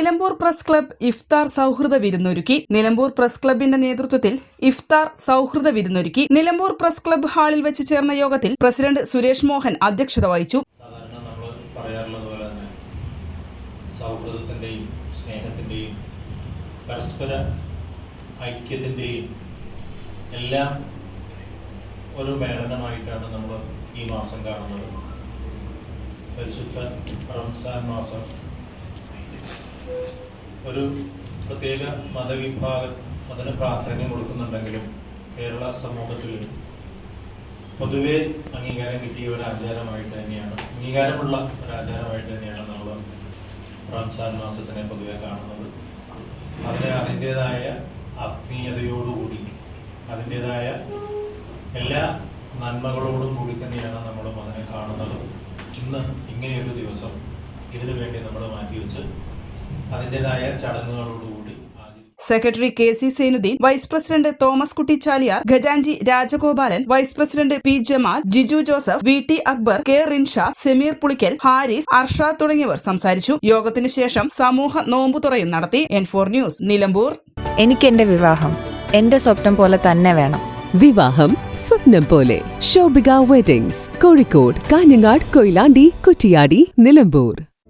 Nilambur press club ഇഫ്താർ സൗഹൃദ വിരുന്നൊരുക്കി. Nilambur press ക്ലബിന്റെ നേതൃത്വത്തിൽ ഇഫ്താർ സൗഹൃദ വിരുന്നൊരുക്കി. നിലമ്പൂർ പ്രസ് ക്ലബ് ഹാളിൽ വെച്ച് ചേർന്ന യോഗത്തിൽ പ്രസിഡന്റ് സുരേഷ് മോഹൻ അധ്യക്ഷത വഹിച്ചു. പരസ്പര ഐക്യത്തിന്റെയും എല്ലാം ഒരു മേളനമായിട്ടാണ് നമ്മൾ ഈ മാസം കാണുന്നത്. പരിശുദ്ധ റംസാൻ മാസം ഒരു പ്രത്യേക മതവിഭാഗം അതിന് പ്രാധാന്യം കൊടുക്കുന്നുണ്ടെങ്കിലും കേരള സമൂഹത്തിൽ പൊതുവെ അംഗീകാരം കിട്ടിയ ഒരു ആചാരമായിട്ട് തന്നെയാണ്. അംഗീകാരമുള്ള ഒരു ആചാരമായിട്ട് തന്നെയാണ് നമ്മൾ റംസാൻ മാസത്തിനെ പൊതുവെ കാണുന്നത്. അതിന് അതിന്റെതായ ആത്മീയതയോടുകൂടി അതിന്റെതായ എല്ലാ നന്മകളോടും കൂടി തന്നെയാണ് നമ്മളും അതിനെ കാണുന്നത്. ഇന്ന് ഇങ്ങനെയൊരു ദിവസം ഇതിനു വേണ്ടി നമ്മൾ മാറ്റിവെച്ച് അതിന്റെതായ ചടങ്ങുകളോടുകൂടി secretary K C Zainuddin vice president Thomas Kutty Chaliyar ഖജാൻജി Rajagopalan vice president P Jamal Jiju Joseph V T Akbar K Rinsha Sameer Pulikkal Haris Arshad തുടങ്ങിയവർ സംസാരിച്ചു. യോഗത്തിന് ശേഷം സമൂഹ നോമ്പുതുറയും നടത്തി. N four news Nilambur. എനിക്ക് എന്റെ വിവാഹം എന്റെ സ്വപ്നം പോലെ തന്നെ വേണം. വിവാഹം സ്വപ്നം പോലെ. ശോഭിക വെഡിങ്സ് കോഴിക്കോട് കാഞ്ഞങ്ങാട് കൊയിലാണ്ടി കുറ്റിയാടി നിലമ്പൂർ.